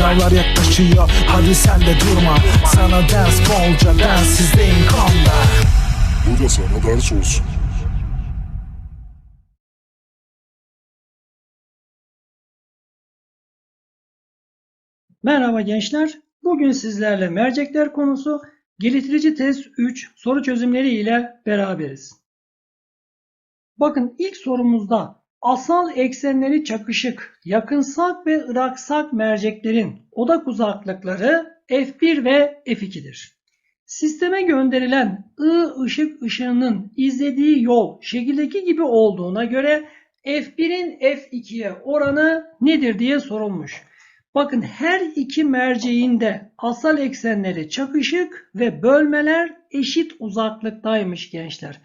Sınavlar yaklaşıyor hadi sen de durma Sana ders bolca densizliğin konda Bu da sana ders olsun. Merhaba gençler. Bugün sizlerle mercekler konusu geliştirici test 3 soru çözümleri ile beraberiz. Bakın ilk sorumuzda asal eksenleri çakışık, yakınsak ve ıraksak merceklerin odak uzaklıkları F1 ve F2'dir. Sisteme gönderilen I ışık ışığının izlediği yol şekildeki gibi olduğuna göre F1'in F2'ye oranı nedir diye sorulmuş. Bakın her iki merceğin de asal eksenleri çakışık ve bölmeler eşit uzaklıktaymış gençler.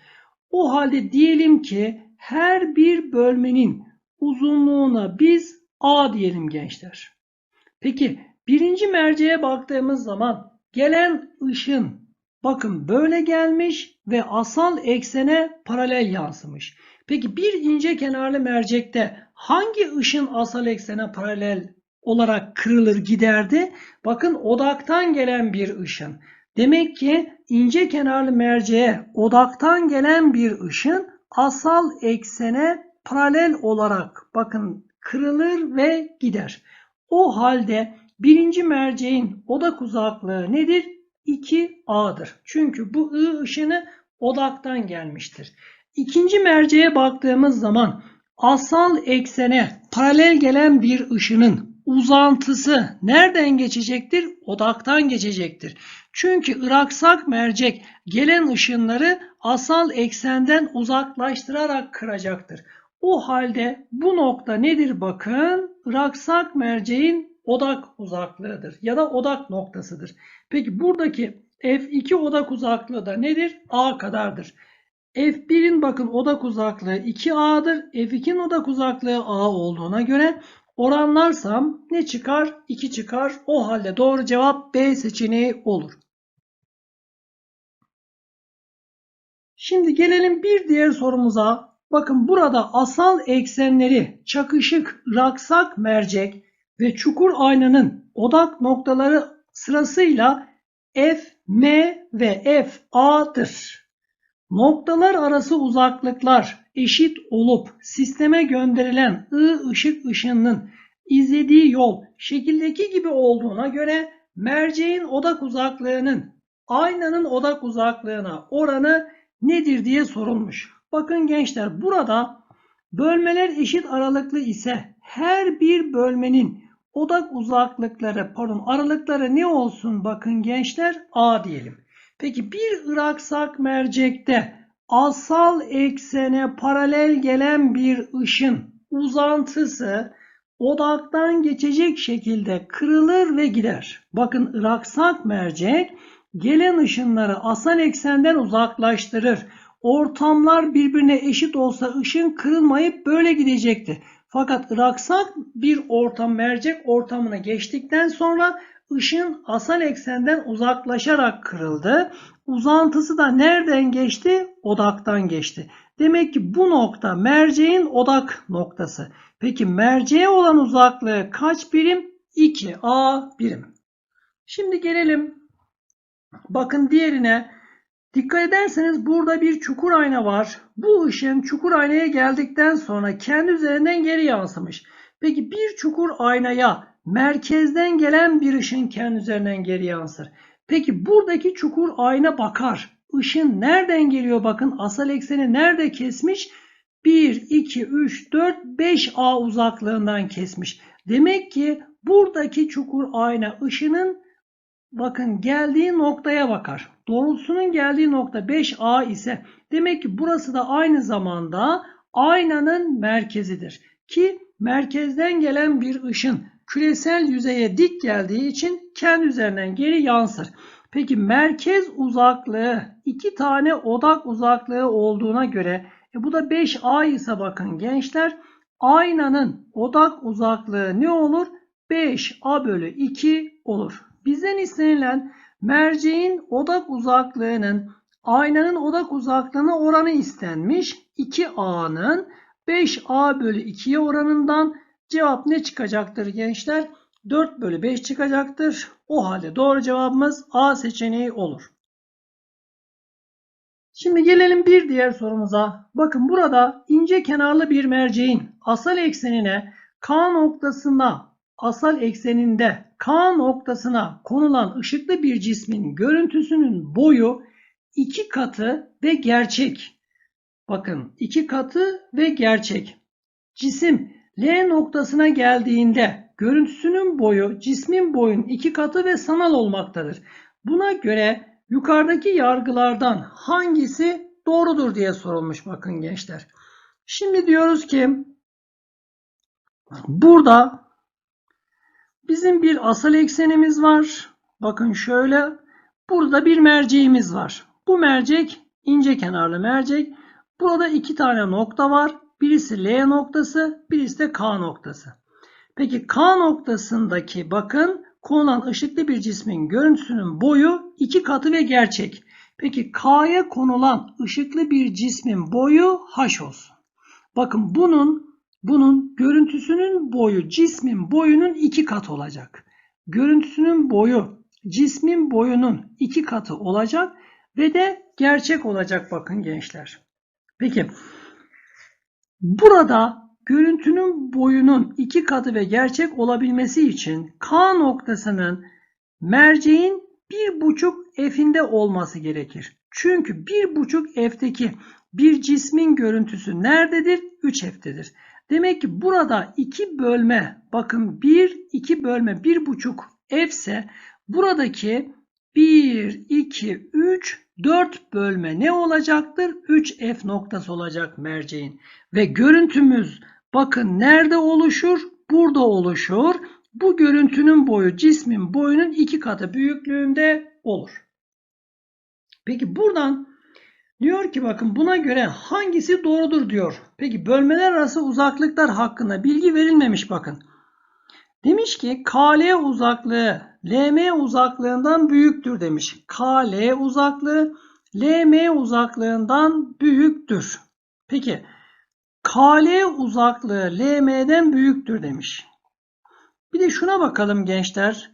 O halde diyelim ki her bir bölmenin uzunluğuna biz A diyelim gençler. Peki birinci merceğe baktığımız zaman gelen ışın bakın böyle gelmiş ve asal eksene paralel yansımış. Peki bir ince kenarlı mercekte hangi ışın asal eksene paralel olarak kırılır giderdi. Bakın odaktan gelen bir ışın. Demek ki ince kenarlı merceğe odaktan gelen bir ışın asal eksene paralel olarak bakın kırılır ve gider. O halde birinci merceğin odak uzaklığı nedir? 2A'dır. Çünkü bu I ışını odaktan gelmiştir. İkinci merceğe baktığımız zaman asal eksene paralel gelen bir ışının uzantısı nereden geçecektir? Odaktan geçecektir. Çünkü ıraksak mercek gelen ışınları asal eksenden uzaklaştırarak kıracaktır. O halde bu nokta nedir bakın? Iraksak merceğin odak uzaklığıdır ya da odak noktasıdır. Peki buradaki F2 odak uzaklığı da nedir? A kadardır. F1'in bakın odak uzaklığı 2A'dır. F2'nin odak uzaklığı A olduğuna göre Oranlarsam ne çıkar? 2 çıkar. O halde doğru cevap B seçeneği olur. Şimdi gelelim bir diğer sorumuza. Bakın burada asal eksenleri çakışık, raksak mercek ve çukur aynanın odak noktaları sırasıyla F, M ve F, A'dır. Noktalar arası uzaklıklar eşit olup sisteme gönderilen I ışık ışınının izlediği yol şekildeki gibi olduğuna göre merceğin odak uzaklığının aynanın odak uzaklığına oranı nedir diye sorulmuş. Bakın gençler burada bölmeler eşit aralıklı ise her bir bölmenin odak uzaklıkları pardon aralıkları ne olsun bakın gençler A diyelim. Peki bir ıraksak mercekte asal eksene paralel gelen bir ışın uzantısı odaktan geçecek şekilde kırılır ve gider. Bakın ıraksak mercek gelen ışınları asal eksenden uzaklaştırır. Ortamlar birbirine eşit olsa ışın kırılmayıp böyle gidecekti. Fakat ıraksak bir ortam mercek ortamına geçtikten sonra ışın asal eksenden uzaklaşarak kırıldı. Uzantısı da nereden geçti? Odaktan geçti. Demek ki bu nokta merceğin odak noktası. Peki merceğe olan uzaklığı kaç birim? 2 A birim. Şimdi gelelim. Bakın diğerine. Dikkat ederseniz burada bir çukur ayna var. Bu ışın çukur aynaya geldikten sonra kendi üzerinden geri yansımış. Peki bir çukur aynaya merkezden gelen bir ışın kendi üzerinden geri yansır. Peki buradaki çukur ayna bakar. Işın nereden geliyor bakın asal ekseni nerede kesmiş? 1, 2, 3, 4, 5 A uzaklığından kesmiş. Demek ki buradaki çukur ayna ışının bakın geldiği noktaya bakar. Doğrultusunun geldiği nokta 5A ise demek ki burası da aynı zamanda aynanın merkezidir. Ki merkezden gelen bir ışın küresel yüzeye dik geldiği için kendi üzerinden geri yansır. Peki merkez uzaklığı iki tane odak uzaklığı olduğuna göre e bu da 5A ise bakın gençler aynanın odak uzaklığı ne olur? 5A bölü 2 olur. Bizden istenilen merceğin odak uzaklığının aynanın odak uzaklığına oranı istenmiş. 2A'nın 5A bölü 2'ye oranından cevap ne çıkacaktır gençler? 4 bölü 5 çıkacaktır. O halde doğru cevabımız A seçeneği olur. Şimdi gelelim bir diğer sorumuza. Bakın burada ince kenarlı bir merceğin asal eksenine K noktasına asal ekseninde K noktasına konulan ışıklı bir cismin görüntüsünün boyu iki katı ve gerçek. Bakın iki katı ve gerçek. Cisim L noktasına geldiğinde görüntüsünün boyu cismin boyun iki katı ve sanal olmaktadır. Buna göre yukarıdaki yargılardan hangisi doğrudur diye sorulmuş bakın gençler. Şimdi diyoruz ki burada bizim bir asal eksenimiz var. Bakın şöyle burada bir merceğimiz var. Bu mercek ince kenarlı mercek. Burada iki tane nokta var. Birisi L noktası, birisi de K noktası. Peki K noktasındaki bakın konulan ışıklı bir cismin görüntüsünün boyu iki katı ve gerçek. Peki K'ya konulan ışıklı bir cismin boyu h olsun. Bakın bunun bunun görüntüsünün boyu cismin boyunun iki katı olacak. Görüntüsünün boyu cismin boyunun iki katı olacak ve de gerçek olacak bakın gençler. Peki burada görüntünün boyunun iki katı ve gerçek olabilmesi için K noktasının merceğin bir buçuk f'inde olması gerekir. Çünkü bir buçuk f'teki bir cismin görüntüsü nerededir? 3 f'tedir. Demek ki burada 2 bölme bakın 1 2 bölme 1,5 f ise buradaki 1 2 3 4 bölme ne olacaktır? 3f noktası olacak merceğin. Ve görüntümüz bakın nerede oluşur? Burada oluşur. Bu görüntünün boyu cismin boyunun iki katı büyüklüğünde olur. Peki buradan Diyor ki bakın buna göre hangisi doğrudur diyor. Peki bölmeler arası uzaklıklar hakkında bilgi verilmemiş bakın. Demiş ki KL uzaklığı LM uzaklığından büyüktür demiş. KL uzaklığı LM uzaklığından büyüktür. Peki KL uzaklığı LM'den büyüktür demiş. Bir de şuna bakalım gençler.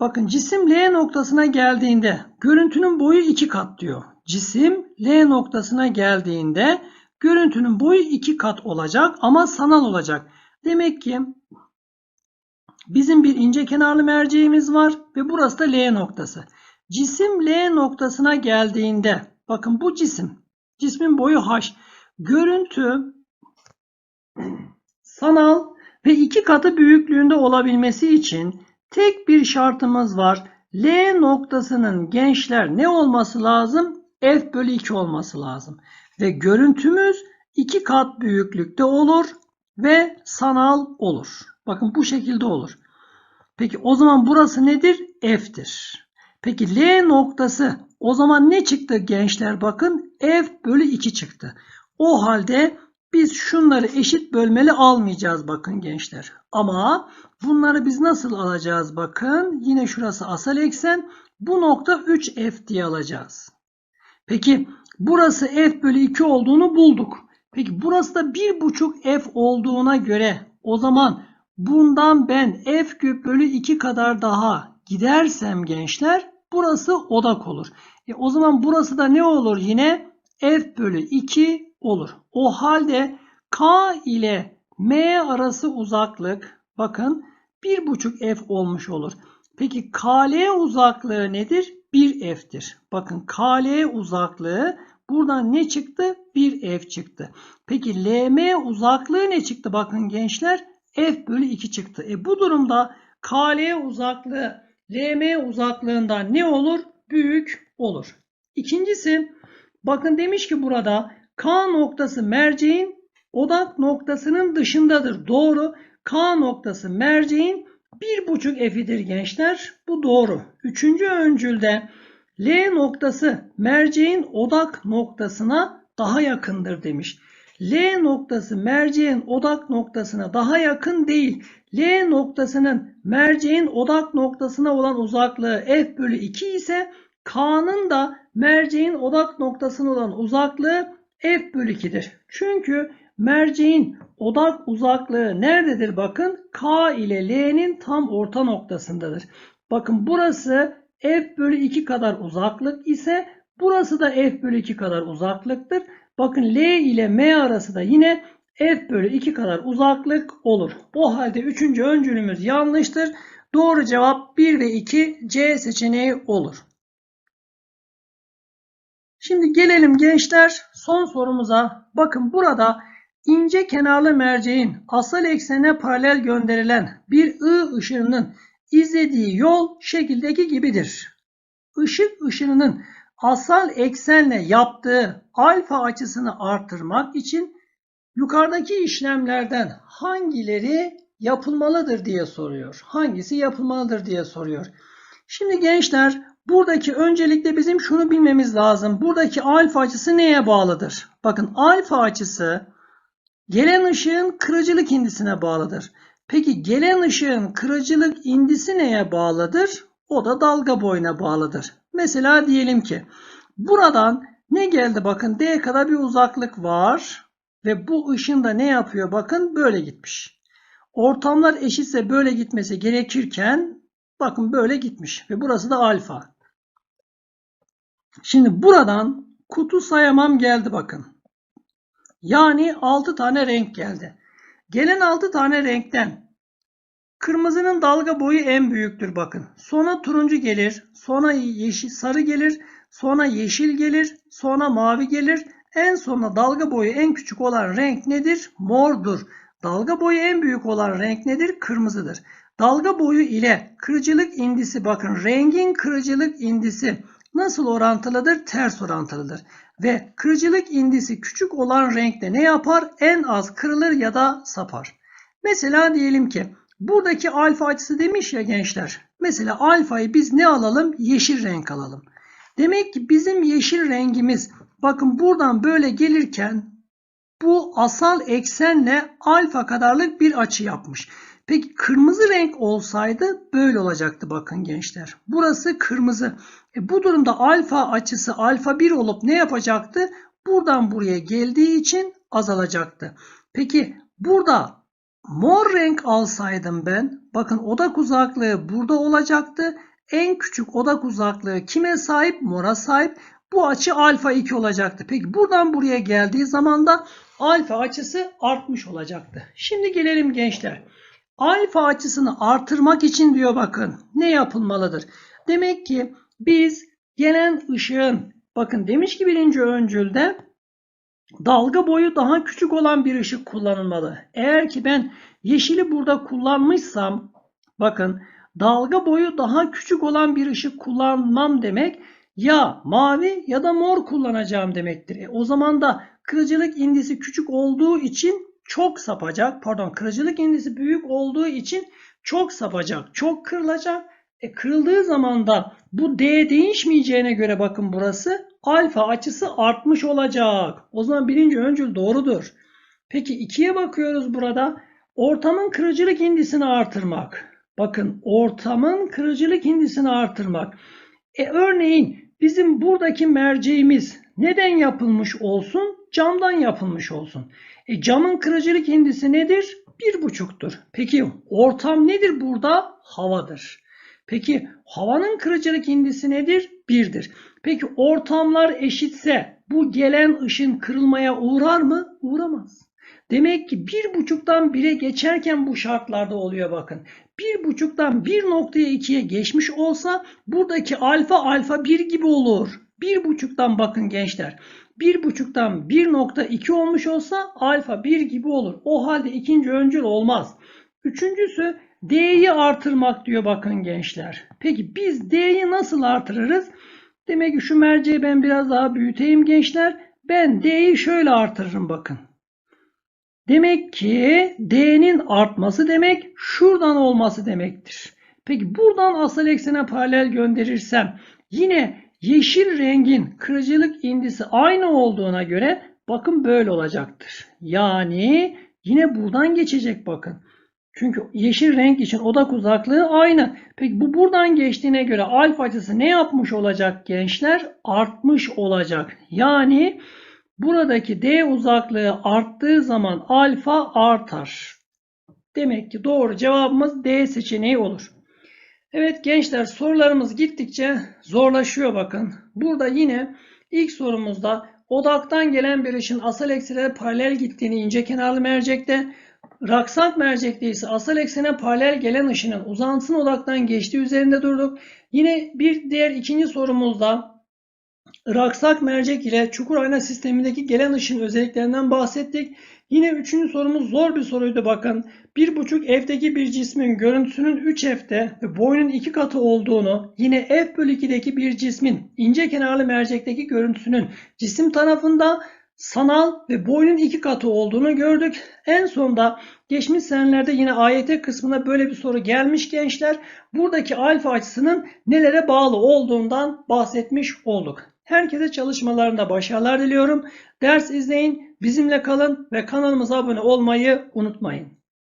Bakın cisim L noktasına geldiğinde görüntünün boyu 2 kat diyor. Cisim L noktasına geldiğinde görüntünün boyu 2 kat olacak ama sanal olacak. Demek ki bizim bir ince kenarlı merceğimiz var ve burası da L noktası. Cisim L noktasına geldiğinde bakın bu cisim cismin boyu H. Görüntü sanal ve iki katı büyüklüğünde olabilmesi için tek bir şartımız var. L noktasının gençler ne olması lazım? F bölü 2 olması lazım. Ve görüntümüz iki kat büyüklükte olur ve sanal olur. Bakın bu şekilde olur. Peki o zaman burası nedir? F'tir. Peki L noktası o zaman ne çıktı gençler? Bakın F bölü 2 çıktı. O halde biz şunları eşit bölmeli almayacağız bakın gençler. Ama bunları biz nasıl alacağız bakın. Yine şurası asal eksen. Bu nokta 3F diye alacağız. Peki burası F bölü 2 olduğunu bulduk. Peki burası da 1,5 F olduğuna göre o zaman bundan ben F küp bölü 2 kadar daha gidersem gençler burası odak olur. E o zaman burası da ne olur yine? F bölü 2 olur. O halde K ile M arası uzaklık bakın 1,5 F olmuş olur. Peki KL uzaklığı nedir? 1 F'tir. Bakın KL uzaklığı buradan ne çıktı? 1 F çıktı. Peki LM uzaklığı ne çıktı? Bakın gençler F bölü 2 çıktı. E bu durumda KL uzaklığı LM uzaklığından ne olur? Büyük olur. İkincisi bakın demiş ki burada K noktası merceğin odak noktasının dışındadır. Doğru. K noktası merceğin 1,5 F'idir gençler. Bu doğru. Üçüncü öncülde L noktası merceğin odak noktasına daha yakındır demiş. L noktası merceğin odak noktasına daha yakın değil. L noktasının merceğin odak noktasına olan uzaklığı f bölü 2 ise K'nın da merceğin odak noktasına olan uzaklığı f bölü 2'dir. Çünkü merceğin odak uzaklığı nerededir? Bakın K ile L'nin tam orta noktasındadır. Bakın burası F bölü 2 kadar uzaklık ise burası da F bölü 2 kadar uzaklıktır. Bakın L ile M arası da yine F bölü 2 kadar uzaklık olur. O halde üçüncü öncülümüz yanlıştır. Doğru cevap 1 ve 2 C seçeneği olur. Şimdi gelelim gençler son sorumuza. Bakın burada ince kenarlı merceğin asal eksene paralel gönderilen bir I ışınının izlediği yol şekildeki gibidir. Işık ışınının asal eksenle yaptığı alfa açısını artırmak için yukarıdaki işlemlerden hangileri yapılmalıdır diye soruyor. Hangisi yapılmalıdır diye soruyor. Şimdi gençler buradaki öncelikle bizim şunu bilmemiz lazım. Buradaki alfa açısı neye bağlıdır? Bakın alfa açısı gelen ışığın kırıcılık indisine bağlıdır. Peki gelen ışığın kırıcılık indisi neye bağlıdır? O da dalga boyuna bağlıdır. Mesela diyelim ki buradan ne geldi? Bakın D kadar bir uzaklık var ve bu ışın da ne yapıyor? Bakın böyle gitmiş. Ortamlar eşitse böyle gitmesi gerekirken bakın böyle gitmiş ve burası da alfa. Şimdi buradan kutu sayamam geldi bakın. Yani 6 tane renk geldi. Gelen 6 tane renkten kırmızının dalga boyu en büyüktür bakın. Sonra turuncu gelir, sonra yeşil sarı gelir, sonra yeşil gelir, sonra mavi gelir. En sona dalga boyu en küçük olan renk nedir? Mordur. Dalga boyu en büyük olan renk nedir? Kırmızıdır. Dalga boyu ile kırıcılık indisi bakın rengin kırıcılık indisi nasıl orantılıdır? Ters orantılıdır. Ve kırıcılık indisi küçük olan renkte ne yapar? En az kırılır ya da sapar. Mesela diyelim ki buradaki alfa açısı demiş ya gençler. Mesela alfayı biz ne alalım? Yeşil renk alalım. Demek ki bizim yeşil rengimiz bakın buradan böyle gelirken bu asal eksenle alfa kadarlık bir açı yapmış. Peki kırmızı renk olsaydı böyle olacaktı bakın gençler. Burası kırmızı. E bu durumda alfa açısı alfa 1 olup ne yapacaktı? Buradan buraya geldiği için azalacaktı. Peki burada mor renk alsaydım ben bakın odak uzaklığı burada olacaktı. En küçük odak uzaklığı kime sahip? Mora sahip. Bu açı alfa 2 olacaktı. Peki buradan buraya geldiği zaman da alfa açısı artmış olacaktı. Şimdi gelelim gençler. Alfa açısını artırmak için diyor bakın ne yapılmalıdır? Demek ki biz gelen ışığın bakın demiş ki birinci öncülde dalga boyu daha küçük olan bir ışık kullanılmalı. Eğer ki ben yeşili burada kullanmışsam bakın dalga boyu daha küçük olan bir ışık kullanmam demek ya mavi ya da mor kullanacağım demektir. E, o zaman da kırıcılık indisi küçük olduğu için çok sapacak. Pardon kırıcılık indisi büyük olduğu için çok sapacak. Çok kırılacak. E, kırıldığı zaman da bu D değişmeyeceğine göre bakın burası alfa açısı artmış olacak. O zaman birinci öncül doğrudur. Peki ikiye bakıyoruz burada. Ortamın kırıcılık indisini artırmak. Bakın ortamın kırıcılık indisini artırmak. E, örneğin bizim buradaki merceğimiz neden yapılmış olsun? Camdan yapılmış olsun. E, camın kırıcılık indisi nedir? Bir buçuktur. Peki ortam nedir burada? Havadır. Peki havanın kırıcılık indisi nedir? Birdir. Peki ortamlar eşitse bu gelen ışın kırılmaya uğrar mı? Uğramaz. Demek ki bir buçuktan bire geçerken bu şartlarda oluyor bakın. Bir buçuktan bir noktaya ikiye geçmiş olsa buradaki alfa alfa bir gibi olur. Bir buçuktan bakın gençler. Bir buçuktan 1.2 olmuş olsa alfa 1 gibi olur. O halde ikinci öncül olmaz. Üçüncüsü D'yi artırmak diyor bakın gençler. Peki biz D'yi nasıl artırırız? Demek ki şu merceği ben biraz daha büyüteyim gençler. Ben D'yi şöyle artırırım bakın. Demek ki D'nin artması demek şuradan olması demektir. Peki buradan asal eksene paralel gönderirsem yine yeşil rengin kırıcılık indisi aynı olduğuna göre bakın böyle olacaktır. Yani yine buradan geçecek bakın. Çünkü yeşil renk için odak uzaklığı aynı. Peki bu buradan geçtiğine göre alfa açısı ne yapmış olacak gençler? Artmış olacak. Yani buradaki D uzaklığı arttığı zaman alfa artar. Demek ki doğru cevabımız D seçeneği olur. Evet gençler sorularımız gittikçe zorlaşıyor bakın. Burada yine ilk sorumuzda odaktan gelen bir ışın asal eksene paralel gittiğini ince kenarlı mercekte, raksak mercekte ise asal eksene paralel gelen ışının uzantısının odaktan geçtiği üzerinde durduk. Yine bir diğer ikinci sorumuzda raksak mercek ile çukur ayna sistemindeki gelen ışın özelliklerinden bahsettik. Yine üçüncü sorumuz zor bir soruydu bakın. 1,5 F'deki bir cismin görüntüsünün 3 F'te ve boyunun 2 katı olduğunu, yine F bölü 2'deki bir cismin ince kenarlı mercekteki görüntüsünün cisim tarafında sanal ve boyunun 2 katı olduğunu gördük. En sonda geçmiş senelerde yine AYT kısmına böyle bir soru gelmiş gençler. Buradaki alfa açısının nelere bağlı olduğundan bahsetmiş olduk. Herkese çalışmalarında başarılar diliyorum. Ders izleyin, bizimle kalın ve kanalımıza abone olmayı unutmayın.